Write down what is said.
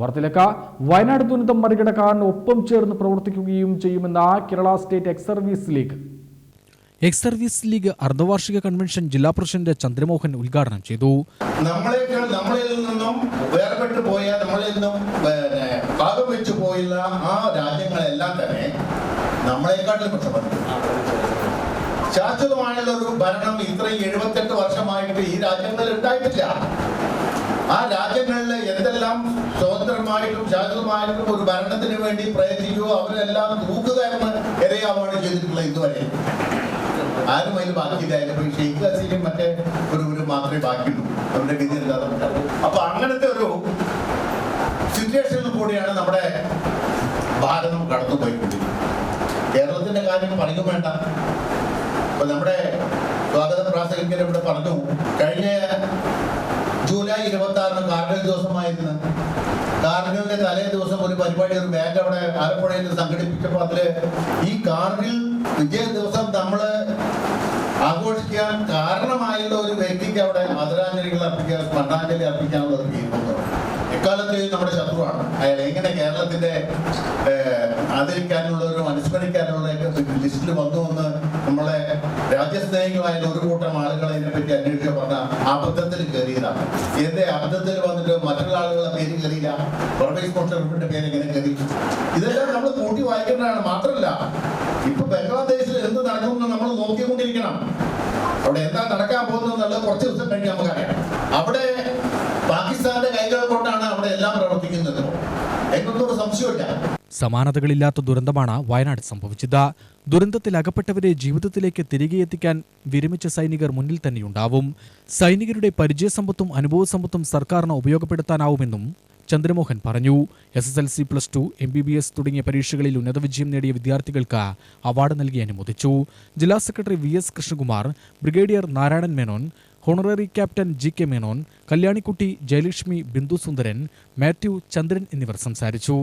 വാർത്തയിലേക്ക്. വയനാട് ദുരന്തം മറികടക്കാൻ ഒപ്പം ചേർന്ന് പ്രവർത്തിക്കുകയും ചെയ്യുമെന്ന Kerala state ex service league. Ex service league അർദ്ധവാർഷിക convention ജില്ലാ പ്രസിഡന്റ് ചന്ദ്രമോഹൻ ഉദ്ഘാടനം ചെയ്തു. നമ്മളെക്കാൾ നമ്മളിൽ നിന്നും വേർപെട്ടു പോയ നമ്മളിൽ നിന്നും ഭാഗം വെച്ചു പോയുള്ള ആ രാജ്യങ്ങളെല്ലാം തന്നെ നമ്മളെക്കാട്ടിലും കഷ്ടപ്പെട്ടു ശാശ്വതമായുള്ള ഒരു ഭരണം ഇത്രയും എഴുപത്തെട്ട് വർഷമായിട്ട് ഈ രാജ്യങ്ങളിൽ ഉണ്ടായിട്ടില്ല. ആ രാജ്യങ്ങളിൽ എന്തെല്ലാം സ്വതന്ത്രമായിട്ടും ശാശ്വതമായിട്ടും ഒരു ഭരണത്തിന് വേണ്ടി പ്രയത്നിക്കുകയോ അവരെല്ലാം തൂക്കുക എന്ന് ഇരയാവാണ് ചെയ്തിട്ടുള്ളത് ഇതുവരെ. ആരും അതിൽ ബാക്കിയില്ലായിരുന്നു ഇപ്പൊ ഷെയ്ഖ് ഹസീനും മറ്റേ ഒരു ഒരു മാത്രമേ ബാക്കിയുള്ളൂ. അവരുടെ ഗതി ഇല്ലാതെ അപ്പൊ അങ്ങനത്തെ ഒരു സിറ്റുവേഷനിൽ കൂടിയാണ് നമ്മുടെ ഭാരതം കടന്നു പോയിക്കൊണ്ടിരിക്കുന്നത് കേരളത്തിന്റെ കാര്യം പറയുക വേണ്ട. ഇപ്പൊ നമ്മുടെ സ്വാഗത പ്രാസംഗികർ ഇവിടെ പറഞ്ഞു. കഴിഞ്ഞ ഇരുപത്തി ആറിന് കാർഗിൽ ദിവസമായിരുന്നു. കാർഗിലിന്റെ തലേ ദിവസം ഒരു പരിപാടി ഒരു ബാങ്ക് അവിടെ ആലപ്പുഴയിൽ സംഘടിപ്പിച്ചപ്പോൾ അതിൽ ഈ കാർഡിൽ വിജയ ദിവസം നമ്മൾ ആഘോഷിക്കാൻ കാരണമായുള്ള ഒരു വ്യക്തിക്ക് അവിടെ ആദരാഞ്ജലികൾ അർപ്പിക്കാൻ സ്മരണാഞ്ജലി അർപ്പിക്കാനുള്ള തീരുമാനം എക്കാലത്ത് നമ്മുടെ ശത്രുവാണ്. അയാൾ എങ്ങനെ കേരളത്തിന്റെ ആദരിക്കാനുള്ളവരും ആദരിക്കാനുള്ള ഒരു ലിസ്റ്റിൽ വന്നു എന്ന് രാജ്യസ്നേഹികളായ ഒരു കൂട്ടം ആളുകൾ ഇതിനെപ്പറ്റി അന്വേഷിച്ച് പറഞ്ഞ അബദ്ധത്തിൽ കയറിയതാണ്. എന്റെ അബദ്ധത്തിൽ വന്നിട്ട് മറ്റുള്ള ആളുകളുടെ പേര് കയറിയില്ല? പ്രൊഫൈസ് മുഷറഫിന്റെ പേര് എങ്ങനെ കയറി ഇതെല്ലാം നമ്മൾ കൂട്ടി വായിക്കേണ്ടതാണ് മാത്രമല്ല ഇപ്പൊ ബംഗ്ലാദേശിൽ എന്ത് നടക്കുമെന്ന് നമ്മൾ നോക്കിക്കൊണ്ടിരിക്കണം. അവിടെ എന്താ നടക്കാൻ പോകുന്നത് കുറച്ച് ദിവസം കഴിഞ്ഞ് നമുക്കറിയാം. അവിടെ പാകിസ്ഥാന്റെ കൈകൾ കൊണ്ടാണ് അവിടെ എല്ലാം പ്രവർത്തിക്കുന്നത്. എന്നൊന്നും സംശയമില്ല സമാനതകളില്ലാത്ത ദുരന്തമാണ് വയനാട് സംഭവിച്ചത്. ദുരന്തത്തിൽ അകപ്പെട്ടവരെ ജീവിതത്തിലേക്ക് തിരികെ എത്തിക്കാൻ വിരമിച്ച സൈനികർ മുന്നിൽ തന്നെയുണ്ടാവും. സൈനികരുടെ പരിചയസമ്പത്തും അനുഭവസമ്പത്തും സർക്കാരിന് ഉപയോഗപ്പെടുത്താനാവുമെന്നും ചന്ദ്രമോഹൻ പറഞ്ഞു. S S L C plus two M B B S തുടങ്ങിയ പരീക്ഷകളിൽ ഉന്നത വിജയം നേടിയ വിദ്യാർത്ഥികൾക്ക് അവാർഡ് നൽകി അനുമോദിച്ചു. ജില്ലാ secretary V S Krishnakumar brigadier Narayanan Menon honorary captain G K Menon Kalyanikutty Jayalakshmi Bindu Sundaran Mathew Chandran എന്നിവർ സംസാരിച്ചു.